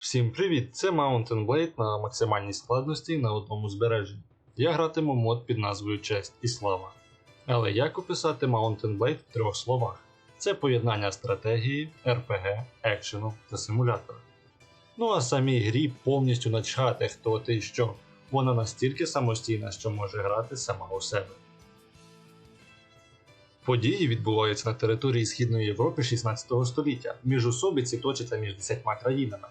Всім привіт! Це Mountain Blade на максимальній складності на одному збереженні. Я гратиму мод під назвою Честь і Слава. Але як описати Mountain Blade в трьох словах? Це поєднання стратегії, РПГ, екшену та симулятора. Ну а самій грі повністю начхати, хто ти і що. Вона настільки самостійна, що може грати сама у себе. Події відбуваються на території Східної Європи 16 століття. Міжусобиці точаться між 10 країнами.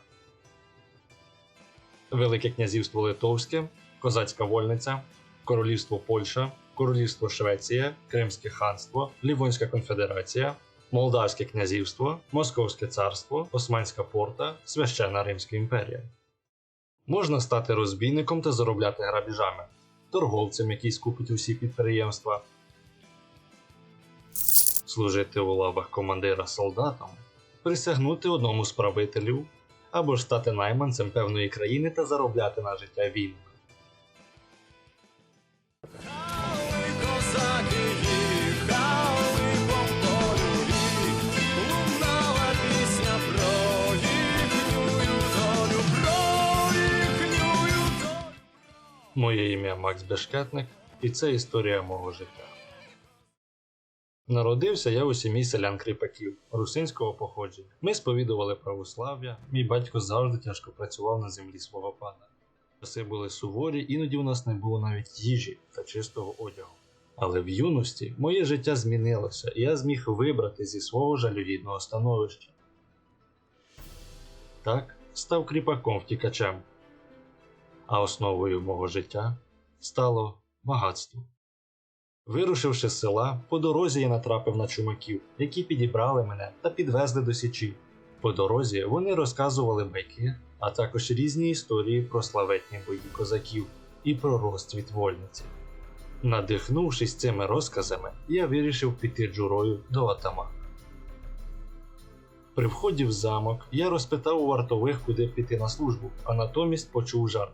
Велике князівство Литовське, Козацька Вольниця, Королівство Польща, Королівство Швеція, Кримське ханство, Лівонська конфедерація, Молдавське князівство, Московське царство, Османська порта, Священна Римська імперія. Можна стати розбійником та заробляти грабіжами, торговцем, який скупить усі підприємства, служити у лавах командира солдатом, присягнути одному з правителів або ж стати найманцем певної країни та заробляти на життя долю. Моє ім'я Макс Бешкетник, і це історія мого життя. Народився я у сім'ї селян кріпаків русинського походження. Ми сповідували православ'я, мій батько завжди тяжко працював на землі свого пана. Часи були суворі, іноді у нас не було навіть їжі та чистого одягу. Але в юності моє життя змінилося, і я зміг вибрати зі свого жалюгідного становища. Так, став кріпаком втікачем, а основою мого життя стало багатство. Вирушивши з села, по дорозі я натрапив на чумаків, які підібрали мене та підвезли до січі. По дорозі вони розказували байки, а також різні історії про славетні бої козаків і про розцвіт вольниці. Надихнувшись цими розказами, я вирішив піти джурою до атамана. При вході в замок я розпитав у вартових, куди піти на службу, а натомість почув жарт.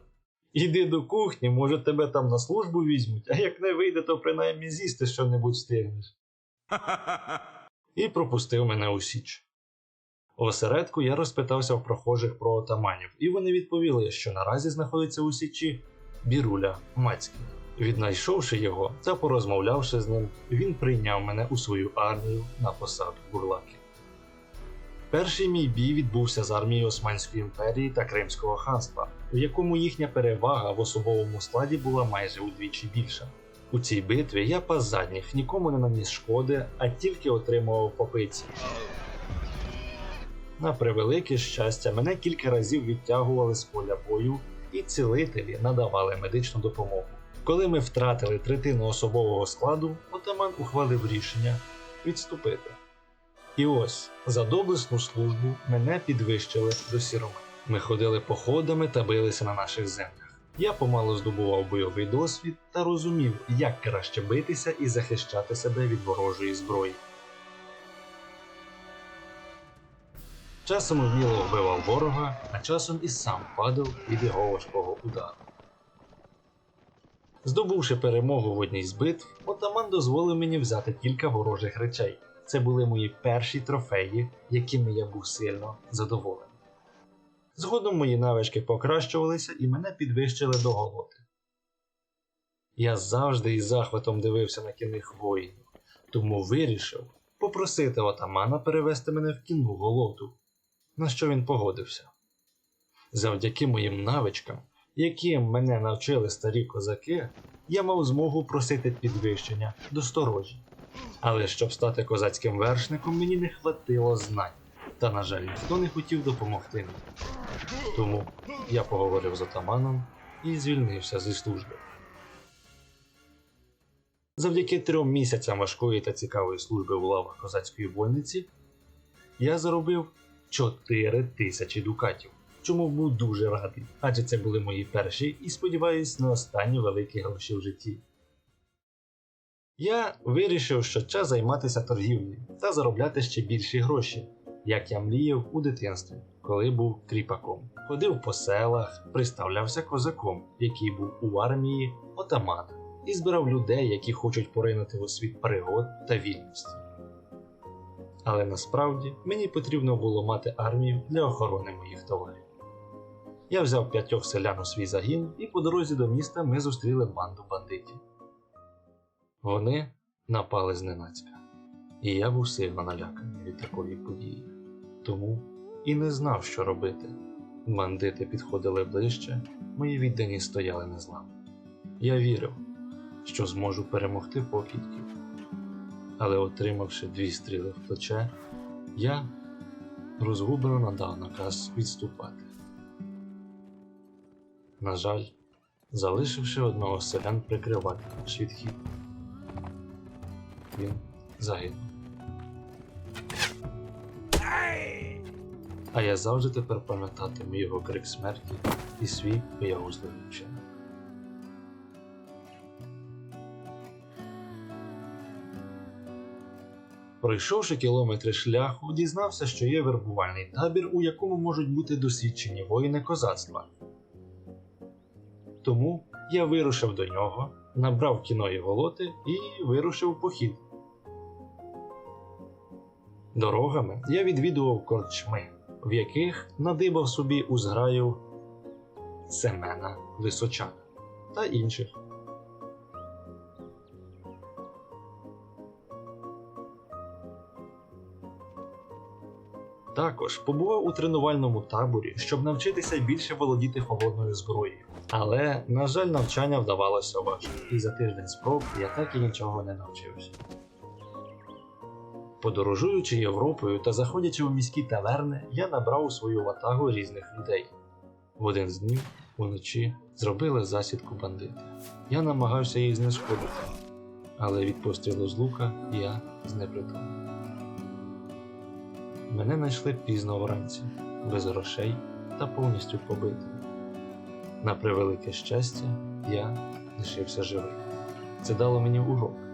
Іди до кухні, може тебе там на службу візьмуть, а як не вийде, то принаймні з'їсти що-небудь встигнеш. І пропустив мене у січ. Осередку я розпитався в прохожих про отаманів, і вони відповіли, що наразі знаходиться у січі Біруля Мацький. Віднайшовши його та порозмовлявши з ним, він прийняв мене у свою армію на посаду бурлаки. Перший мій бій відбувся з армією Османської імперії та Кримського ханства, в якому їхня перевага в особовому складі була майже удвічі більша. У цій битві я пас задніх нікому не наніс шкоди, а тільки отримував попиці. На превелике щастя, мене кілька разів відтягували з поля бою, і цілителі надавали медичну допомогу. Коли ми втратили третину особового складу, отаман ухвалив рішення відступити. І ось за доблесну службу мене підвищили до сіроми. Ми ходили походами та билися на наших землях. Я помалу здобував бойовий досвід та розумів, як краще битися і захищати себе від ворожої зброї. Часом вміло вбивав ворога, а часом і сам падав від його важкого удару. Здобувши перемогу в одній з битв, отаман дозволив мені взяти кілька ворожих речей. Це були мої перші трофеї, якими я був сильно задоволений. Згодом мої навички покращувалися і мене підвищили до голоти. Я завжди із захватом дивився на кінних воїнів, тому вирішив попросити отамана перевести мене в кінну голоту, на що він погодився. Завдяки моїм навичкам, яким мене навчили старі козаки, я мав змогу просити підвищення до сторожі. Але щоб стати козацьким вершником, мені не хватило знань, та, на жаль, ніхто не хотів допомогти мені. Тому я поговорив з отаманом і звільнився зі служби. Завдяки трьом місяцям важкої та цікавої служби в лавах козацької вольниці я заробив 4 тисячі дукатів, чому був дуже радий, адже це були мої перші і, сподіваюсь, не останні великі гроші в житті. Я вирішив, що час займатися торгівлею та заробляти ще більші гроші, як я мріяв у дитинстві, коли був кріпаком. Ходив по селах, приставлявся козаком, який був у армії отамана, і збирав людей, які хочуть поринути у світ пригод та вільності. Але насправді мені потрібно було мати армію для охорони моїх товарів. Я взяв п'ятьох селян у свій загін, і по дорозі до міста ми зустріли банду бандитів. Вони напали зненацька, і я був сильно наляканий від такої події, тому і не знав, що робити. Бандити підходили ближче, мої віддані стояли незламно. Я вірив, що зможу перемогти покидьків. Але, отримавши дві стріли в плече, я розгублено надав наказ відступати. На жаль, залишивши одного селян прикривати наш відхід. Він загинув. А я завжди тепер пам'ятатиму його крик смерті і свій боягузливий вчинок. Пройшовши кілометри шляху, дізнався, що є вербувальний табір, у якому можуть бути досвідчені воїни козацтва. Тому я вирушив до нього, набрав кіно і голоти і вирушив у похід. Дорогами я відвідував корчми, в яких надибав собі у зграю Семена Височана та інших. Також побував у тренувальному таборі, щоб навчитися більше володіти холодною зброєю. Але, на жаль, навчання вдавалося важко, і за тиждень спроб я так і нічого не навчився. Подорожуючи Європою та заходячи у міські таверни, я набрав у свою ватагу різних людей. В один з днів, уночі, зробили засідку бандити. Я намагався їх знешкодити, але від пострілу з лука я знепритомнів. Мене знайшли пізно вранці, без грошей та повністю побитим. На превелике щастя, я лишився живий. Це дало мені урок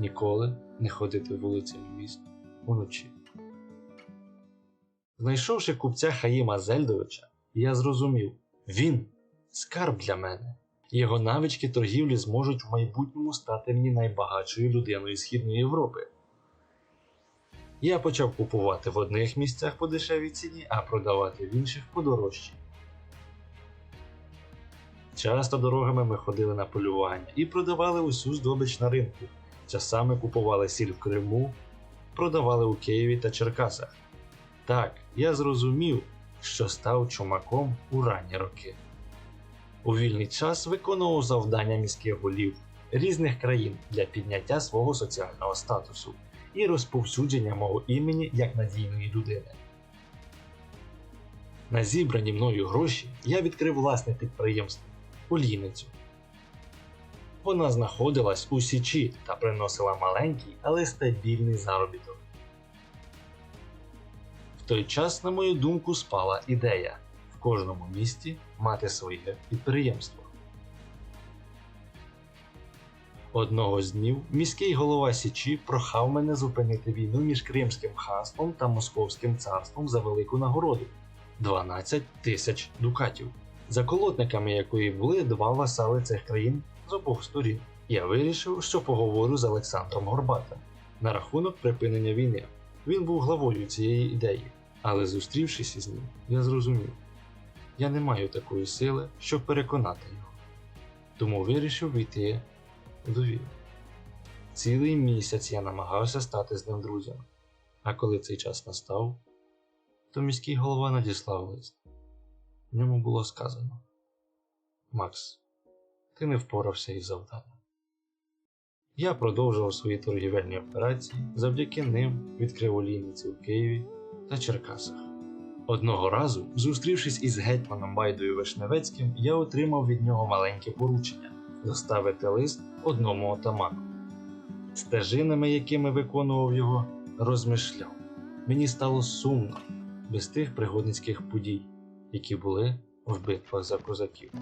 ніколи не ходити вулицями міст уночі. Знайшовши купця Хаїма Зельдовича, я зрозумів, він скарб для мене. Його навички торгівлі зможуть в майбутньому стати мені найбагатшою людиною Східної Європи. Я почав купувати в одних місцях по дешевій ціні, а продавати в інших по дорожчій. Часто дорогами ми ходили на полювання і продавали усю здобич на ринку. Часами купували сіль в Криму, продавали у Києві та Черкасах. Так, я зрозумів, що став чумаком у ранні роки. У вільний час виконував завдання міських голів різних країн для підняття свого соціального статусу і розповсюдження мого імені як надійної людини. На зібрані мною гроші я відкрив власне підприємство олійницю. Вона знаходилась у Січі та приносила маленький, але стабільний заробіток. В той час, на мою думку, спала ідея в кожному місті мати своє підприємство. Одного з днів міський голова Січі прохав мене зупинити війну між Кримським ханством та Московським царством за велику нагороду 12 тисяч дукатів, заколотниками якої були два васали цих країн з обох сторін. Я вирішив, що поговорю з Олександром Горбатим на рахунок припинення війни. Він був главою цієї ідеї, але зустрівшись із ним, я зрозумів, я не маю такої сили, щоб переконати його. Тому вирішив війти в довіру. Цілий місяць я намагався стати з ним друзями, а коли цей час настав, то міський голова надіслав лист. В ньому було сказано: Макс, ти не впорався із завданням. Я продовжував свої торгівельні операції, завдяки ним відкрив олійниці у Києві та Черкасах. Одного разу, зустрівшись із гетьманом Байдою Вишневецьким, я отримав від нього маленьке поручення доставити лист одному отаману. Стежинами, якими виконував його, розмишляв. Мені стало сумно без тих пригодницьких подій, які були в битвах за козаків.